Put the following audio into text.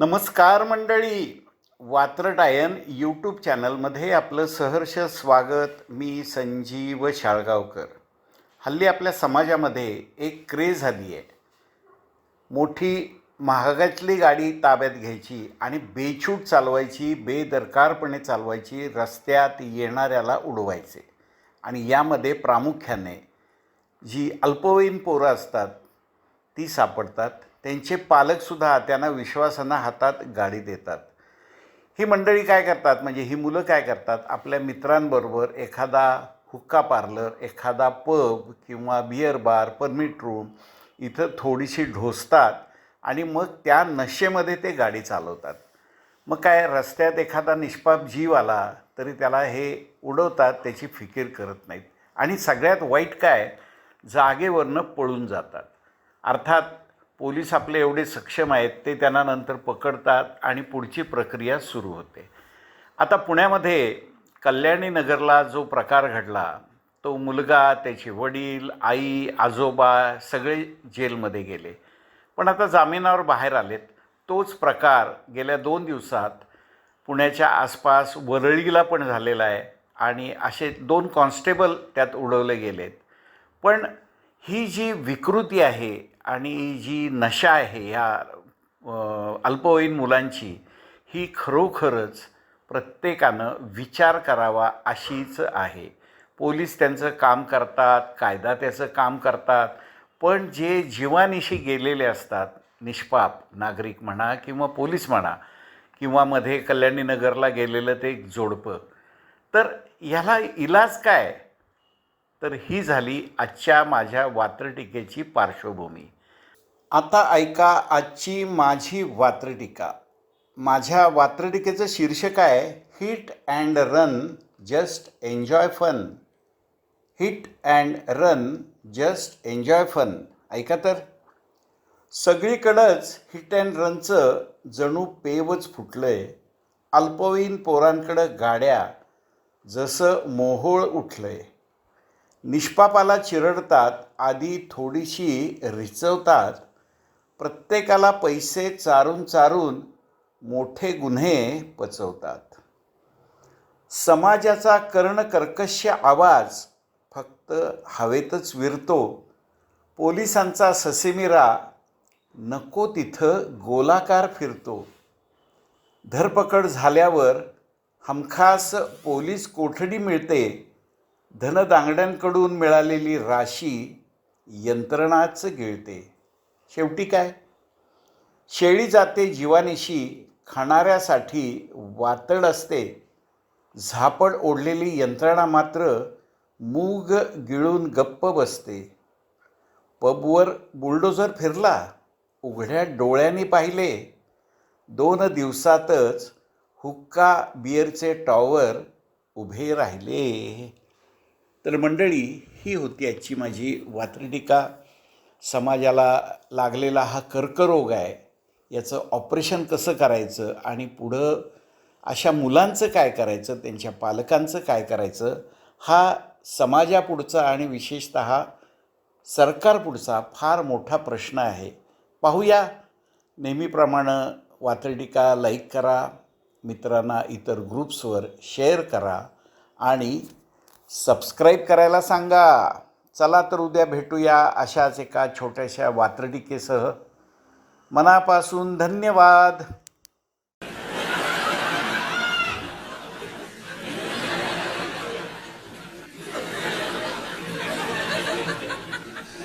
नमस्कार मंडळी. वात्रटायन यूट्यूब चॅनलमध्ये आपलं सहर्ष स्वागत. मी संजीव शाळगावकर. हल्ली आपल्या समाजामध्ये एक क्रेज झाली आहे मोठी महागातली गाडी ताब्यात घ्यायची आणि बेछूट चालवायची बेदरकारपणे चालवायची रस्त्यात येणाऱ्याला उडवायचे. आणि यामध्ये प्रामुख्याने जी अल्पवयीन पोरं असतात ती सापडतात. त्यांचे पालकसुद्धा त्यांना विश्वासानं हातात गाडी देतात. ही मंडळी काय करतात? म्हणजे ही मुलं काय करतात? आपल्या मित्रांबरोबर एखादा हुक्का पार्लर एखादा पब किंवा बिअर बार परमिट रूम इथं थोडीशी ढोसतात आणि मग त्या नशेमध्ये ते गाडी चालवतात. मग काय रस्त्यात एखादा निष्पाप जीव आला तरी त्याला हे उडवतात त्याची फिकीर करत नाहीत. आणि सगळ्यात वाईट काय? जागेवरनं पळून जातात. अर्थात पोलीस आपले एवढे सक्षम आहेत ते त्यांना नंतर पकडतात आणि पुढची प्रक्रिया सुरू होते. आता पुण्यामध्ये कल्याणी नगरला जो प्रकार घडला तो मुलगा त्याचे वडील आई आजोबा सगळे जेलमध्ये गेले. पण आता जामिनावर बाहेर आलेत. तोच प्रकार गेल्या दोन दिवसात पुण्याच्या आसपास वरळीला पण झालेला आहे आणि असे दोन कॉन्स्टेबल त्यात उडवले गेलेत. पण ही जी विकृती आहे आणि जी नशा आहे ह्या अल्पवयीन मुलांची ही खरोखरच प्रत्येकानं विचार करावा अशीच आहे. पोलीस त्यांचं काम करतात कायदा त्याचं काम करतात पण जे जीवानिशी गेलेले असतात निष्पाप नागरिक म्हणा किंवा पोलीस म्हणा किंवा मध्ये कल्याणीनगरला गेलेलं ते एक जोडपं तर ह्याला इलाज काय? तर ही झाली आजच्या माझ्या वात्रटिकेची पार्श्वभूमी. आता ऐका आजची माझी वात्रटिका. माझ्या वात्रटिकेचं शीर्षक आहे hit and run just enjoy fun hit and run just enjoy fun ऐका तर. सगळीकडंच हिट अँड रनचं जणू पेवच फुटलं आहे अल्पवयीन पोरांकडं गाड्या जसं मोहोळ उठलं आहे निष्पापाला चिरडतात आधी थोडीशी रिचवतात. प्रत्येकाला पैसे चारून चारून मोठे गुन्हे पचवतात. समाजाचा कर्णकर्कश आवाज फक्त हवेतच विरतो. पोलिसांचा ससेमिरा नको तिथं गोलाकार फिरतो. धरपकड झाल्यावर हमखास पोलीस कोठडी मिळते. धनदांगड्यांकडून मिळालेली राशी यंत्रणाच गिळते. शेवटी काय? शेळी जाते जीवानिशी खाणाऱ्यासाठी वातड असते. झापड ओढलेली यंत्रणा मात्र मूग गिळून गप्प बसते. पबवर बुलडोझर फिरला उघड्या डोळ्यांनी पाहिले. दोन दिवसातच हुक्का बिअरचे टॉवर उभे राहिले. तर मंडळी ही होती आजची माझी वात्रटिका. समाजाला लागलेला हा कर्करोग आहे. याचं ऑपरेशन कसं करायचं आणि पुढं अशा मुलांचं काय करायचं त्यांच्या पालकांचं काय करायचं हा समाजापुढचा आणि विशेषत सरकारपुढचा फार मोठा प्रश्न आहे. पाहूया. नेहमीप्रमाणे वात्रटिका लाईक करा मित्रांना इतर ग्रुप्सवर शेअर करा आणि सबस्क्राईब करायला सांगा. चला तर उद्या भेटूया अशाच एका छोट्याशा वात्रटिकेसह. मनापासून धन्यवाद.